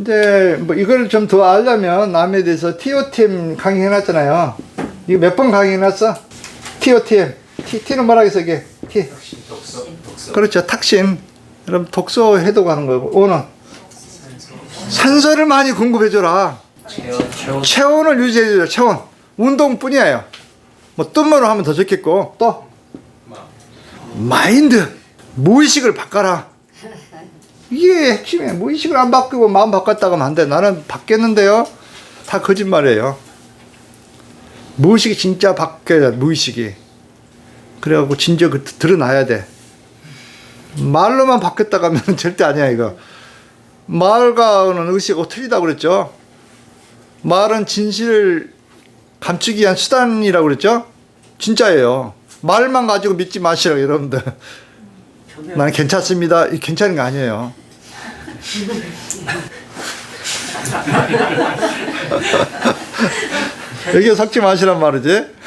이제 뭐 이걸 좀 더 알려면 남에 대해서 TOTM 강의해놨잖아요. 이거 몇 번 강의해놨어? TOTM. T, T는 뭐라겠어 이게? T. 독서 그렇죠. 탁신. 그럼 독서 해독하는 거고. 오는 산소를 많이 공급해줘라. 체온 체온 체온을 유지해줘라. 체온. 운동뿐이에요. 뭐 뜸으로 하면 더 좋겠고 또 마인드. 무의식을 바꿔라. 이게 핵심이에요. 무의식을 안 바꾸고 마음 바꿨다가 하면 안 돼. 나는 바뀌었는데요. 다 거짓말이에요. 무의식이 진짜 바뀌어야 돼. 무의식이. 그래갖고 진짜 그 드러나야 돼. 말로만 바뀌었다 가면 절대 아니야 이거. 말과는 의식하고 틀리다고 그랬죠. 말은 진실을 감추기 위한 수단이라고 그랬죠. 진짜예요. 말만 가지고 믿지 마시라고 여러분들. 나는 괜찮습니다. 이 괜찮은 거 아니에요. 여기에 섞지 마시란 말이지.